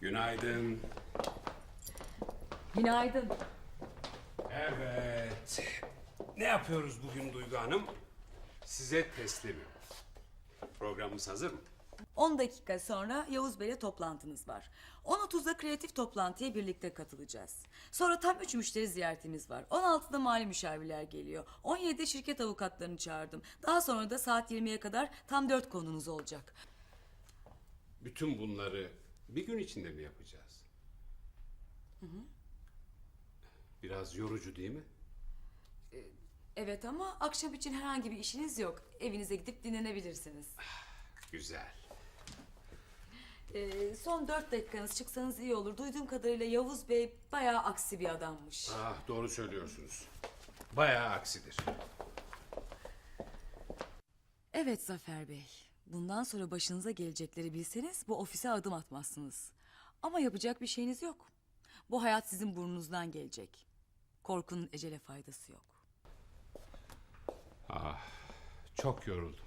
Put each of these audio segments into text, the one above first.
Günaydın. Günaydın. Evet. Ne yapıyoruz bugün Duygu Hanım? Size teslimim. Programımız hazır mı? 10 dakika sonra Yavuz Bey'le toplantınız var. 10.30'da kreatif toplantıya birlikte katılacağız. Sonra tam 3 müşteri ziyaretimiz var. 16'da mali müşavirler geliyor. 17'de şirket avukatlarını çağırdım. Daha sonra da saat 20'ye kadar tam 4 konunuz olacak. Bütün bunları bir gün içinde mi yapacağız? Biraz yorucu değil mi? Evet ama akşam için herhangi bir işiniz yok. Evinize gidip dinlenebilirsiniz. Güzel. Ee, son 4 dakikanız çıksanız iyi olur. Duyduğum kadarıyla Yavuz Bey bayağı aksi bir adammış. Ah doğru söylüyorsunuz. Bayağı aksidir. Evet Zafer Bey. Bundan sonra başınıza gelecekleri bilseniz bu ofise adım atmazsınız. Ama yapacak bir şeyiniz yok. Bu hayat sizin burnunuzdan gelecek. Korkunun ecele faydası yok. Çok yoruldum.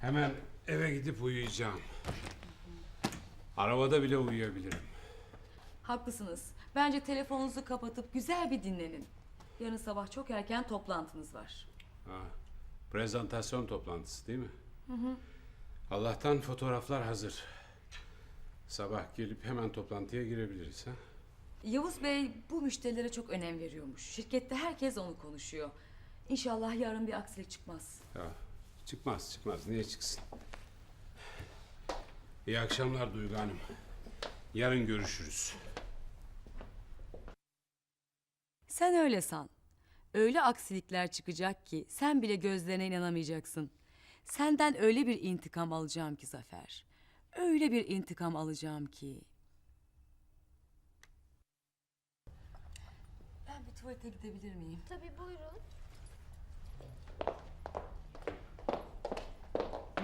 Hemen eve gidip uyuyacağım. Arabada bile uyuyabilirim. Haklısınız. Bence telefonunuzu kapatıp güzel bir dinlenin. Yarın sabah çok erken toplantınız var. Ha, prezentasyon toplantısı değil mi? Allah'tan fotoğraflar hazır. Sabah gelip hemen toplantıya girebiliriz ha? Yavuz Bey bu müşterilere çok önem veriyormuş. Şirkette herkes onu konuşuyor. İnşallah yarın bir aksilik çıkmaz. Ya, çıkmaz çıkmaz. Niye çıksın? İyi akşamlar Duygu Hanım. Yarın görüşürüz. Sen öyle san. Öyle aksilikler çıkacak ki sen bile gözlerine inanamayacaksın. Senden öyle bir intikam alacağım ki Zafer. Öyle bir intikam alacağım ki. Ben bir tuvalete gidebilir miyim? Tabii buyurun.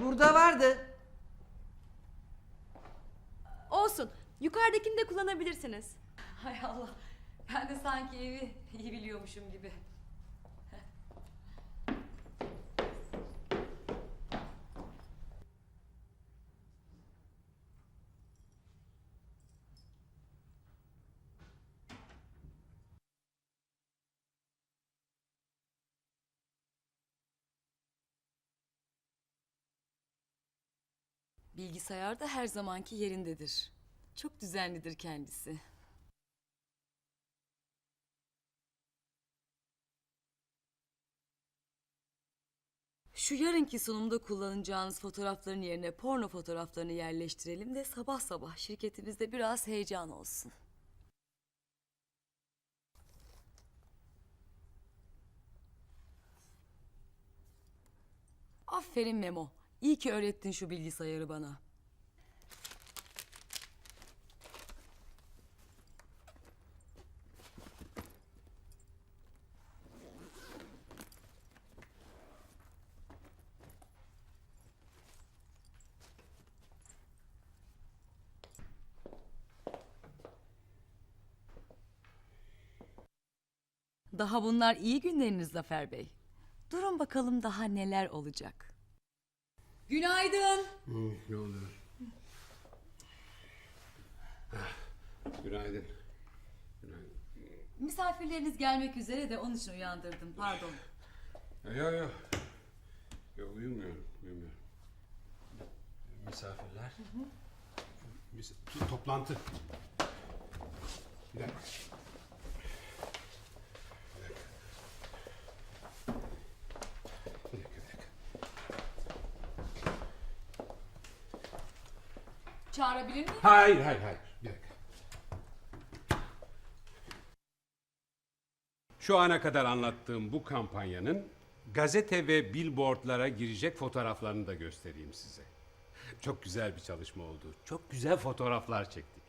Burada vardı. Olsun. Yukarıdakini de kullanabilirsiniz. Hay Allah. Ben de sanki evi iyi biliyormuşum gibi. Bilgisayar da her zamanki yerindedir. Çok düzenlidir kendisi. Şu yarınki sunumda kullanacağınız fotoğrafların yerine porno fotoğraflarını yerleştirelim de sabah sabah şirketimizde biraz heyecan olsun. Aferin Memo. İyi ki öğrettin şu bilgisayarı bana. Daha bunlar iyi günleriniz Zafer Bey. Durun bakalım daha neler olacak. Günaydın. ne oluyor? Ah, Günaydın. Günaydın. Misafirleriniz gelmek üzere de onun için uyandırdım. Pardon. Yok yok. Yok uyumuyorum. Uyumuyorum. Misafirler. Mis to- toplantı. Bir dakika. Bir dakika. Bir dakika, bir dakika. Çağırabilir miyim? Hayır, hayır, hayır. Bir dakika. Şu ana kadar anlattığım bu kampanyanın gazete ve billboardlara girecek fotoğraflarını da göstereyim size. Çok güzel bir çalışma oldu. Çok güzel fotoğraflar çektik.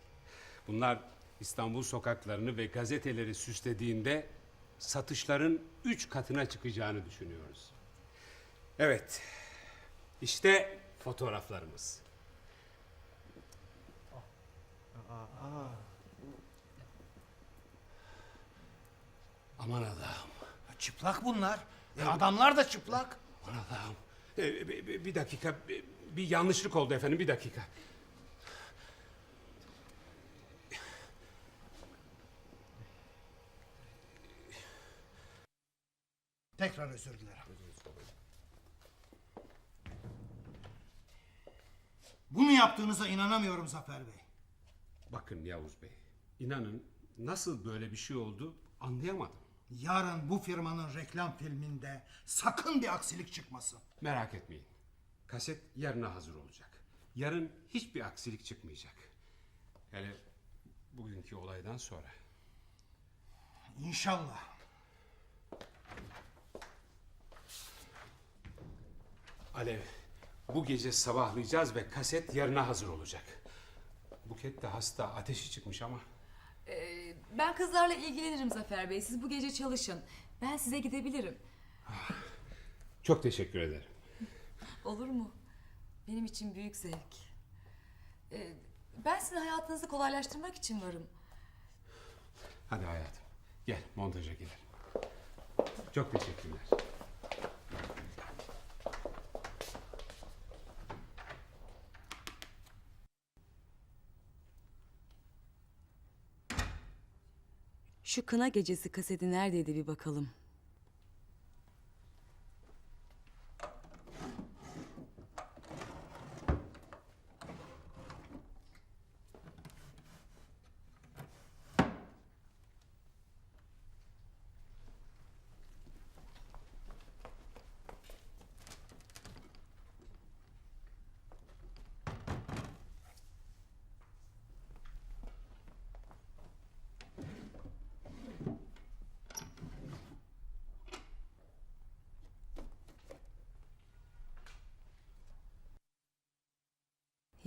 Bunlar İstanbul sokaklarını ve gazeteleri süslediğinde satışların üç katına çıkacağını düşünüyoruz. Evet, işte fotoğraflarımız. Aman Allah'ım. Çıplak bunlar. E, adamlar da çıplak. Aman Allah'ım. Bir, bir- bir dakika. Bir, bir yanlışlık oldu efendim bir dakika. Tekrar özür dilerim. Bunu yaptığınıza inanamıyorum Zafer Bey. Bakın Yavuz Bey, inanın nasıl böyle bir şey oldu anlayamadım. Yarın bu firmanın reklam filminde sakın bir aksilik çıkmasın. Merak etmeyin. Kaset yarına hazır olacak. Yarın hiçbir aksilik çıkmayacak. Hele bugünkü olaydan sonra. İnşallah. Alev, bu gece sabahlayacağız ve kaset yarına hazır olacak. Buket de hasta, ateşi çıkmış ama. Ben kızlarla ilgilenirim Zafer Bey. Siz bu gece çalışın. Ben size gidebilirim. Çok teşekkür ederim. Olur mu? Benim için büyük zevk. Ee, ben sizin hayatınızı kolaylaştırmak için varım. Hadi hayatım, gel montaja gidelim. Çok teşekkürler. Şu kına gecesi kaseti neredeydi bir bakalım.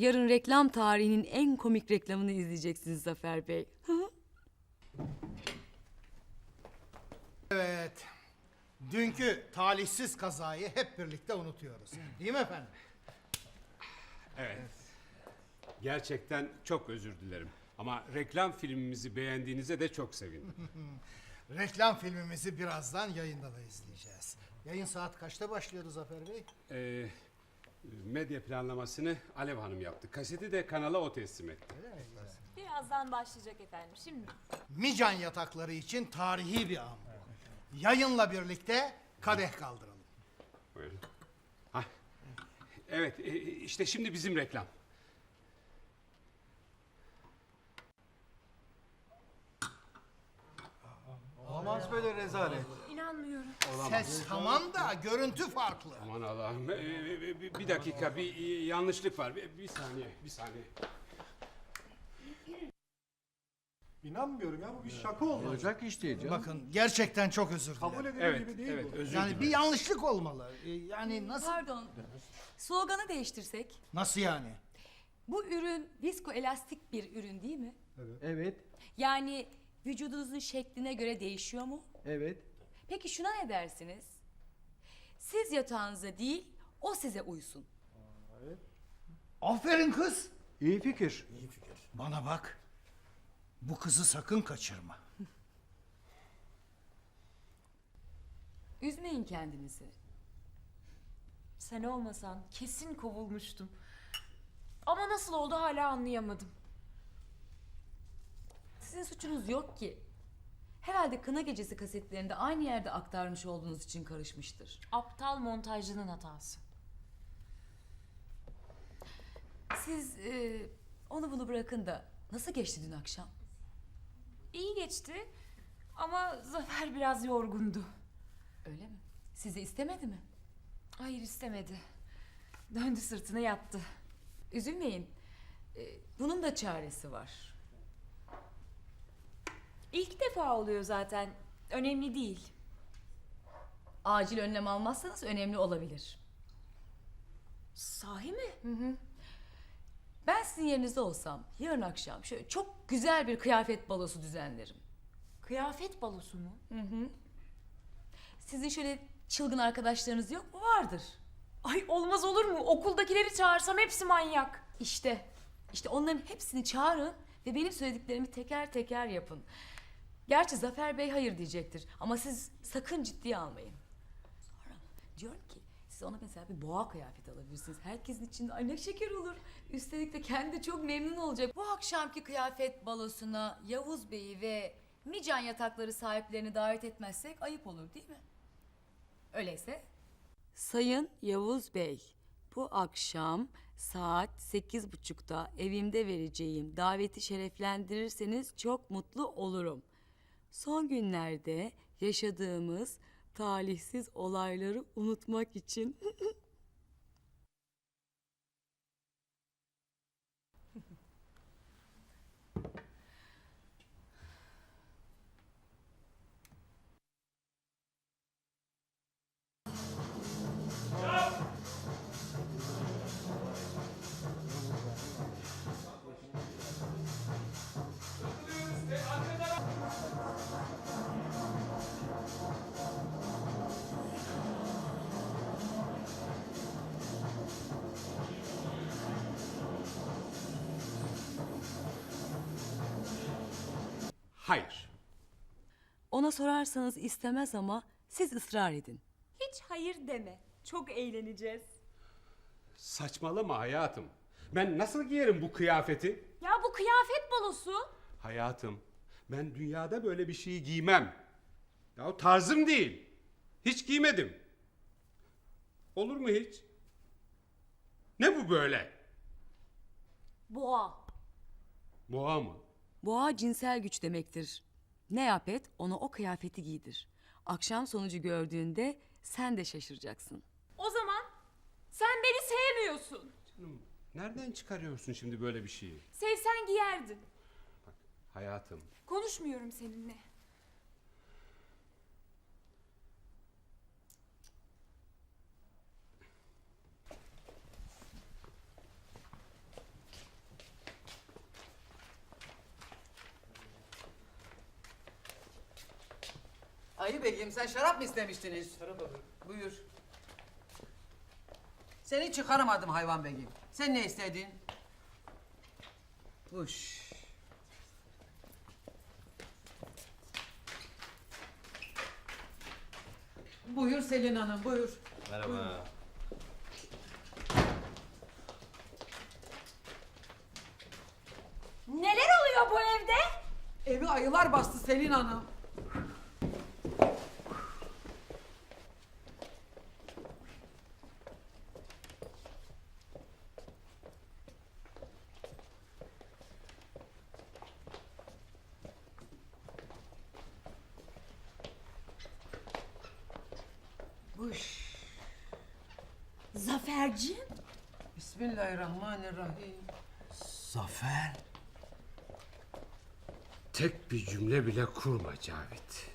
Yarın reklam tarihinin en komik reklamını izleyeceksiniz Zafer Bey. Evet. Dünkü talihsiz kazayı hep birlikte unutuyoruz. Değil mi efendim? Evet. Gerçekten çok özür dilerim. Ama reklam filmimizi beğendiğinize de çok sevindim. Reklam filmimizi birazdan yayında da izleyeceğiz. Yayın saat kaçta başlıyordu Zafer Bey? Ee, medya planlamasını Alev Hanım yaptı. Kaseti de kanala o teslim etti. Birazdan başlayacak efendim. Şimdi. Mican yatakları için tarihi bir an bu. Yayınla birlikte kadeh kaldıralım. Buyurun. Hah. Evet, e, işte şimdi bizim reklam. Olamaz böyle rezalet. İnanmıyorum. Ses tamam da görüntü farklı. Aman Allah'ım. Ee, e, bir- bir dakika, bir e, yanlışlık var. Bir, bir saniye, bir saniye. İnanmıyorum ya bu bir şaka oldu. Olacak iş değil canım. Bakın gerçekten çok özür Kabul dilerim. edilir Evet, gibi değil evet, bu. özür Yani dilerim. bir yanlışlık olmalı. Ee, Yani nasıl? Pardon. Sloganı değiştirsek. Nasıl yani? Bu ürün viskoelastik bir ürün değil mi? Evet, Yani vücudunuzun şekline göre değişiyor mu? evet. Peki şuna ne dersiniz? Siz yatağınıza değil, o size uysun. Aferin kız. İyi fikir. Bana bak. Bu kızı sakın kaçırma. Üzmeyin kendinizi. Sen olmasan kesin kovulmuştum. Ama nasıl oldu hala anlayamadım. Sizin suçunuz yok ki. Herhalde kına gecesi kasetlerinde aynı yerde aktarmış olduğunuz için karışmıştır. Aptal montajcının hatası. Siz e, onu bunu bırakın da nasıl geçti dün akşam? İyi geçti ama Zafer biraz yorgundu. Öyle mi? Sizi istemedi mi? Hayır istemedi. Döndü sırtına yattı. Üzülmeyin. E, bunun da çaresi var. İlk defa oluyor zaten. Önemli değil. Acil önlem almazsanız önemli olabilir. Sahi mi? Ben sizin yerinizde olsam yarın akşam şöyle çok güzel bir kıyafet balosu düzenlerim. Kıyafet balosu mu? Sizin şöyle çılgın arkadaşlarınız yok mu? Vardır. Ay olmaz olur mu? Okuldakileri çağırsam hepsi manyak. İşte, işte onların hepsini çağırın ve benim söylediklerimi teker teker yapın. Gerçi Zafer Bey hayır diyecektir ama siz sakın ciddiye almayın. Sonra diyorum ki siz ona mesela bir boğa kıyafeti alabilirsiniz. Herkesin içinde ay ne şeker olur. Üstelik de kendi çok memnun olacak. Bu akşamki kıyafet balosuna Yavuz Bey'i ve Mican yatakları sahiplerini davet etmezsek ayıp olur değil mi? Öyleyse Sayın Yavuz Bey, bu akşam saat sekiz buçukta evimde vereceğim daveti şereflendirirseniz çok mutlu olurum. Son günlerde yaşadığımız talihsiz olayları unutmak için Hayır. ona sorarsanız istemez ama siz ısrar edin. Hiç hayır deme. Çok eğleneceğiz. Saçmalama hayatım. Ben nasıl giyerim bu kıyafeti? Ya bu kıyafet balosu. Hayatım, ben dünyada böyle bir şeyi giymem. Ya o tarzım değil. Hiç giymedim. Olur mu hiç? Ne bu böyle? Boğa. Boğa mı? Boğa cinsel güç demektir. Ne yap et ona o kıyafeti giydir. Akşam sonucu gördüğünde sen de şaşıracaksın. O zaman sen beni sevmiyorsun. Canım, nereden çıkarıyorsun şimdi böyle bir şeyi? Sevsen giyerdin. Hayatım, Konuşmuyorum seninle. Ayı Begim sen şarap mı istemiştiniz? Şarap alırım. Buyur. Seni çıkaramadım hayvan Begim. Sen ne istedin? Huş. Buyur Selin Hanım buyur. Merhaba. Neler oluyor bu evde? Evi ayılar bastı Selin Hanım. Zaferciğim. Bismillahirrahmanirrahim. Zafer. tek bir cümle bile kurma Cavit.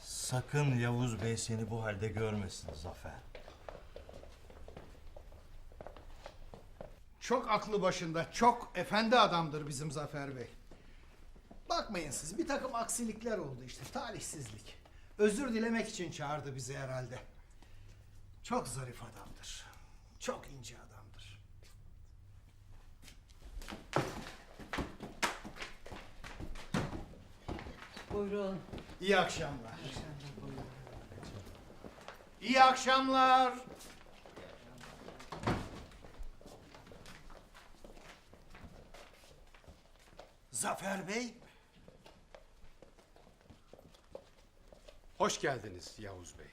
Sakın Yavuz Bey seni bu halde görmesin Zafer. Çok aklı başında, çok efendi adamdır bizim Zafer Bey. Bakmayın siz, bir takım aksilikler oldu işte, talihsizlik. Özür dilemek için çağırdı bizi herhalde. Çok zarif adamdır. Çok ince adamdır. Buyurun. İyi akşamlar. İyi akşamlar. Zafer Bey, Hoş geldiniz Yavuz Bey.